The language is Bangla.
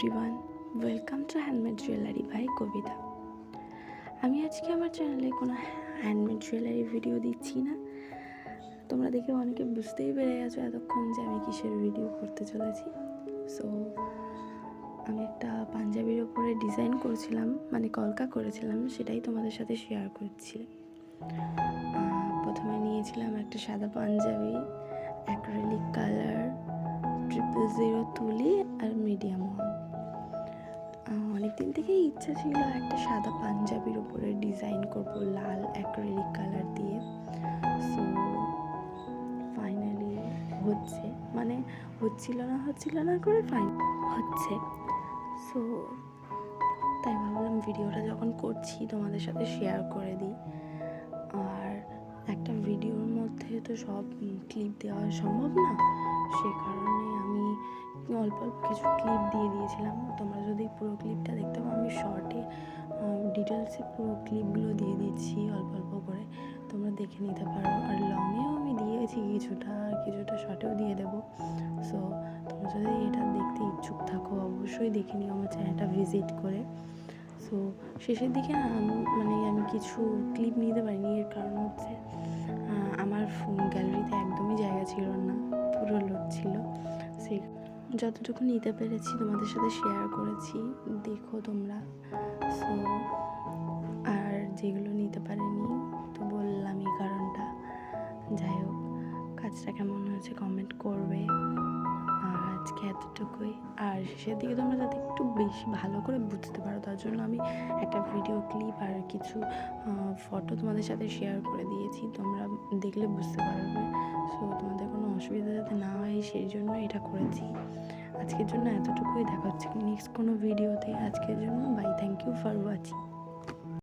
Everyone welcome to handmade jewellery by Kabita আমি আজকে আমার চ্যানেলে কোনো হ্যান্ডমেড জুয়েলারি ভিডিও দিচ্ছি না। তোমরা দেখে অনেকে বুঝতেই পেরে গেছো এতক্ষণ যে আমি কিসের ভিডিও করতে চলেছি। সো আমি একটা পাঞ্জাবির ওপরে ডিজাইন করেছিলাম মানে কলকা করেছিলাম সেটাই তোমাদের সাথে শেয়ার করছি। আহ, প্রথমে নিয়েছিলাম একটা সাদা panjabi acrylic colour triple zero তুলি আর মিডিয়াম ওয়ান অনেক দিন থেকেই ইচ্ছা ছিল একটা সাদা পাঞ্জাবির উপরে ডিজাইন করব লাল অ্যাক্রেলিক কালার দিয়ে। সো ফাইনালি হচ্ছে। মানে হচ্ছিল না হচ্ছিল না করে ফাইন হচ্ছে। সো তাই ভাবলাম ভিডিওটা যখন করছি তোমাদের সাথে শেয়ার করে দিই। আর একটা ভিডিওর মধ্যে তো সব ক্লিপ দেওয়া সম্ভব না। সে কারণে অল্প অল্প কিছু ক্লিপ দিয়ে দিয়েছিলাম। তোমরা যদি পুরো ক্লিপটা দেখতে পাও, আমি শর্টে ডিটেলসে পুরো ক্লিপগুলো দিয়ে দিচ্ছি অল্প অল্প করে। তোমরা দেখে নিতে পারো। আর লংয়েও আমি দিয়েছি কিছুটা, আর কিছুটা শর্টেও দিয়ে দেবো। সো তোমরা যদি এটা দেখতে ইচ্ছুক থাকো, অবশ্যই দেখে নিও আমার চ্যানেলটা ভিজিট করে। সো শেষের দিকে না মানে আমি কিছু ক্লিপ নিতে পারিনি। যতটুকু নিতে পেরেছি তোমাদের সাথে শেয়ার করেছি, দেখো তোমরা। সো আর যেগুলো নিতে পারিনি, তো বললাম এই কারণটা। যাই হোক, কাজটা কেমন হয়েছে কমেন্ট করবে। আর আজকে এতটুকুই। আর শেষের দিকে তোমরা যাতে একটু বেশি ভালো করে বুঝতে পারো, তার জন্য আমি একটা ভিডিও ক্লিপ আর কিছু ফটো তোমাদের সাথে শেয়ার করে দিয়েছি। তোমরা দেখলে বুঝতে পারবে। সো তোমাদের কোনো অসুবিধা যাতে না হয়, সেই জন্য এটা করেছি। আজকের জন্য এতটুকুই। দেখা হচ্ছে নেক্সট কোনো ভিডিওতে আজকের জন্য bye thank you for watching